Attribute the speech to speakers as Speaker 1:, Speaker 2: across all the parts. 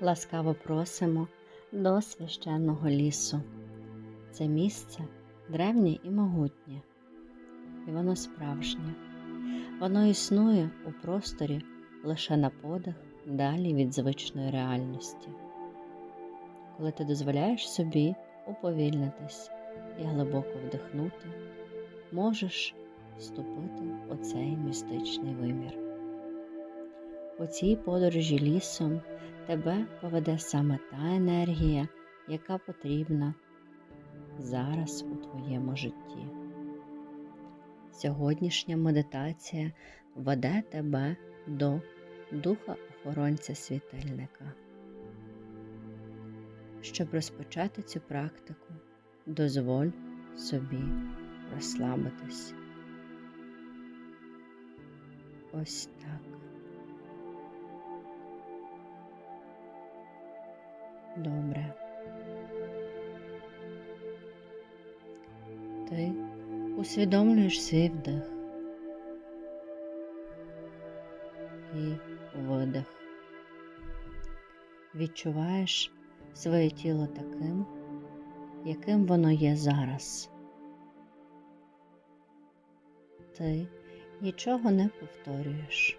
Speaker 1: Ласкаво просимо до священного лісу. Це місце древнє і могутнє, і воно справжнє. Воно існує у просторі лише на подих далі від звичної реальності. Коли ти дозволяєш собі уповільнитись і глибоко вдихнути, можеш вступити у цей містичний вимір. У цій подорожі лісом тебе поведе саме та енергія, яка потрібна зараз у твоєму житті. Сьогоднішня медитація веде тебе до духа охоронця світильника. Щоб розпочати цю практику, дозволь собі розслабитись. Ось так. Добре. Ти усвідомлюєш свій вдих і видих. Відчуваєш своє тіло таким, яким воно є зараз. Ти нічого не повторюєш.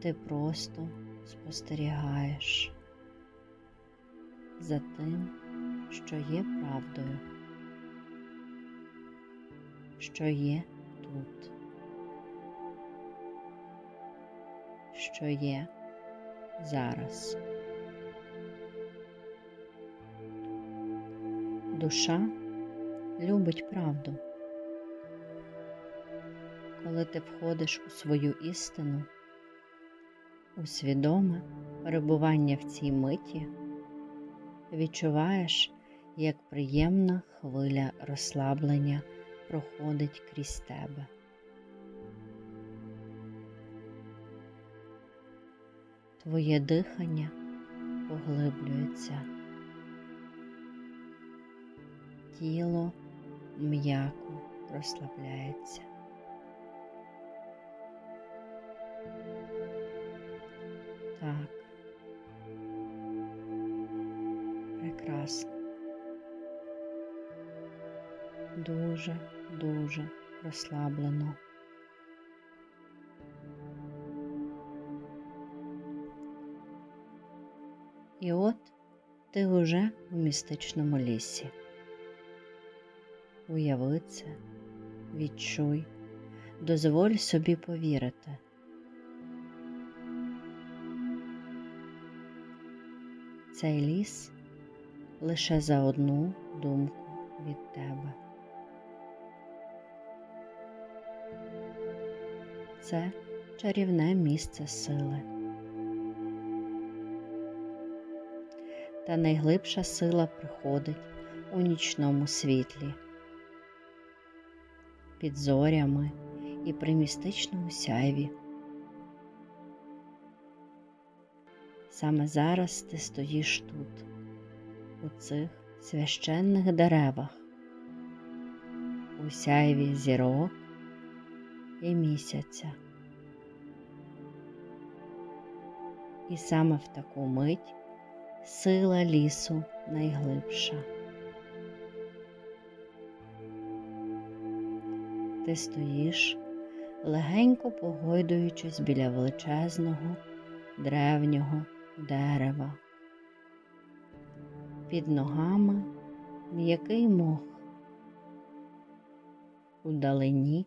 Speaker 1: Ти просто спостерігаєш за тим, що є правдою, що є тут, що є зараз. Душа любить правду. Коли ти входиш у свою істину, у свідоме перебування в цій миті відчуваєш, як приємна хвиля розслаблення проходить крізь тебе. Твоє дихання поглиблюється, тіло м'яко розслабляється. Так. Дуже, дуже розслаблено. І от ти уже у містичному лісі. Уяви це, відчуй, дозволь собі повірити. Цей ліс лише за одну думку від тебе. Це чарівне місце сили. Та найглибша сила приходить у нічному світлі, під зорями і при містичному сяйві. Саме зараз ти стоїш тут, у цих священних деревах, у сяйві зірок і місяця. І саме в таку мить сила лісу найглибша. Ти стоїш, легенько погойдуючись біля величезного, древнього дерева. Під ногами м'який мох, удалині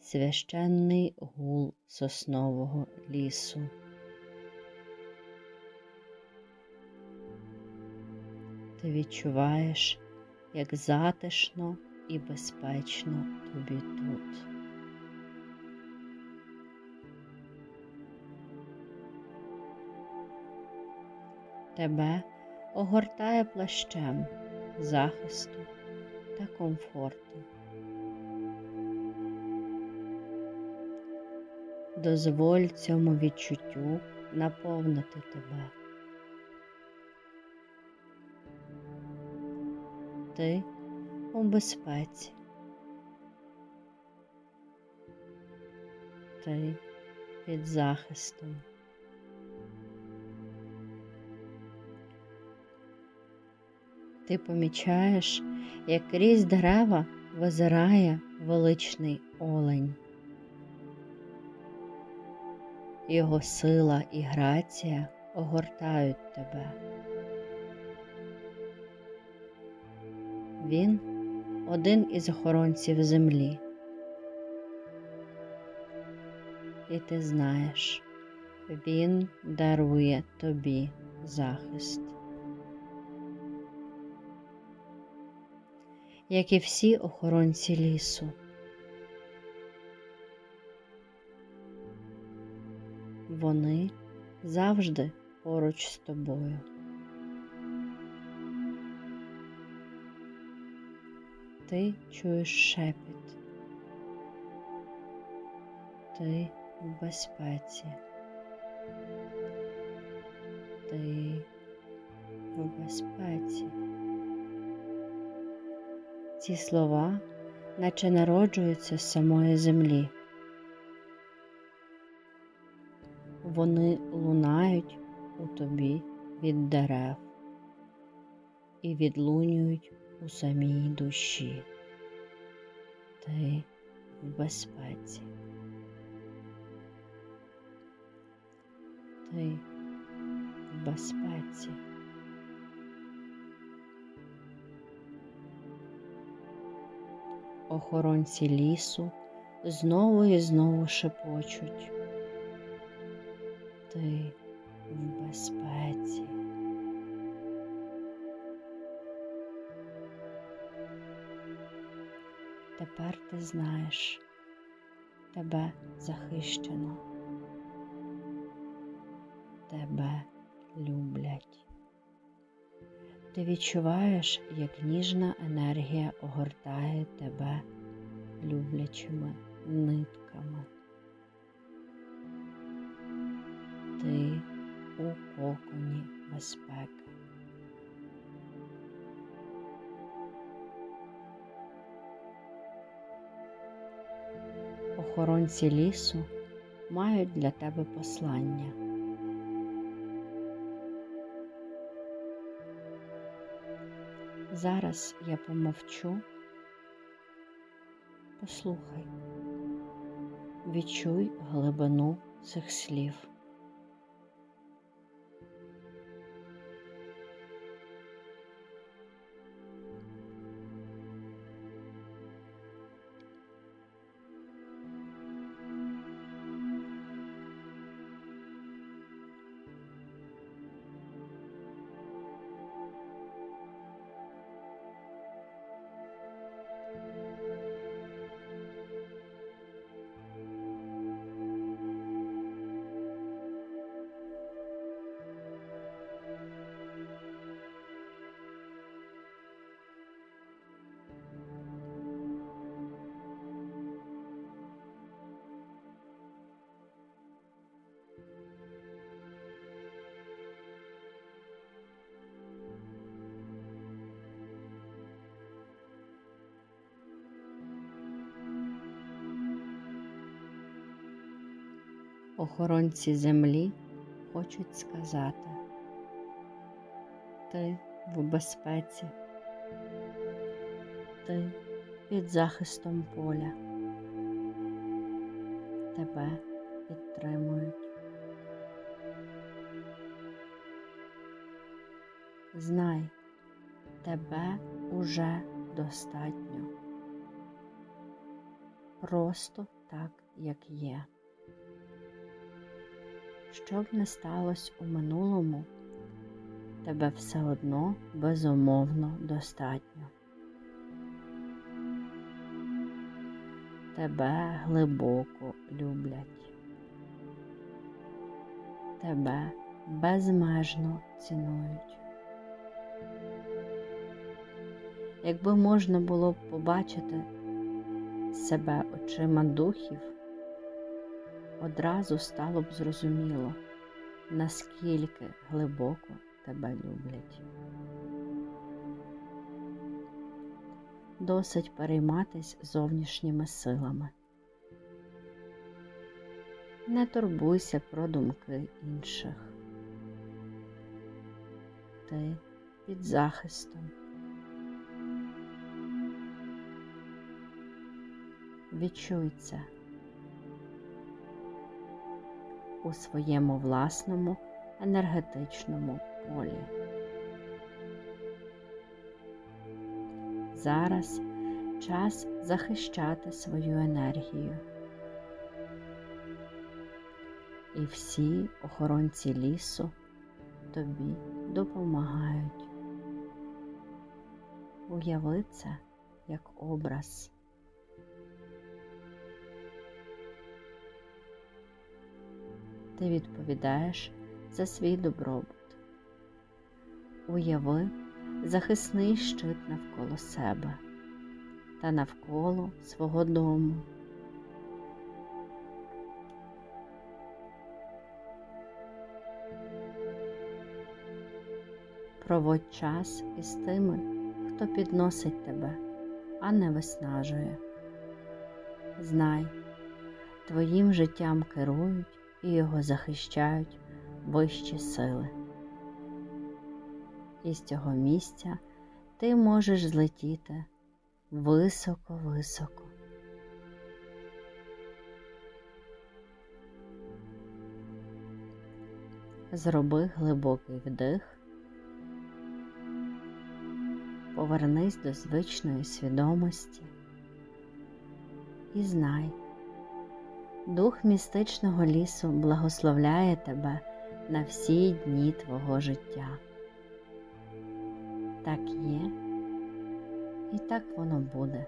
Speaker 1: священний гул соснового лісу. Ти відчуваєш, як затишно і безпечно тобі тут. Тебе огортає плащем захисту та комфорту. дозволь цьому відчуттю наповнити тебе. Ти у безпеці. Ти під захистом. Ти помічаєш, як крізь дерева визирає величний олень. Його сила і грація огортають тебе. Він один із охоронців землі. І ти знаєш, він дарує тобі захист. Як і всі охоронці лісу. Вони завжди поруч з тобою. Ти чуєш шепіт. Ти в безпеці. Ти в безпеці. Ці слова наче народжуються з самої землі. Вони лунають у тобі від дерев і відлунюють у самій душі. Ти в безпеці. Ти в безпеці. Охоронці лісу знову і знову шепочуть. Ти в безпеці. Тепер ти знаєш, тебе захищено, тебе люблять. Ти відчуваєш, як ніжна енергія огортає тебе люблячими нитками. Ти у коконі безпеки. Охоронці лісу мають для тебе послання. Зараз я помовчу. Послухай, відчуй глибину цих слів. Охоронці землі хочуть сказати, ти в безпеці, ти під захистом поля, тебе підтримують. Знай, тебе уже достатньо. Просто так, як є. Що б не сталося у минулому, тебе все одно безумовно достатньо. Тебе глибоко люблять, тебе безмежно цінують. Якби можна було б побачити себе очима духів, одразу стало б зрозуміло, наскільки глибоко тебе люблять. Досить перейматись зовнішніми силами. Не турбуйся про думки інших. Ти під захистом. Відчуй це у своєму власному енергетичному полі. Зараз час захищати свою енергію. І всі охоронці лісу тобі допомагають. Уяви це як образ. Ти відповідаєш за свій добробут. Уяви захисний щит навколо себе та навколо свого дому. Проводь час із тими, хто підносить тебе, а не виснажує. Знай, твоїм життям керують і його захищають вищі сили. І з цього місця ти можеш злетіти високо-високо. Зроби глибокий вдих, повернись до звичної свідомості і знай, дух містичного лісу благословляє тебе на всі дні твого життя. Так є, і так воно буде.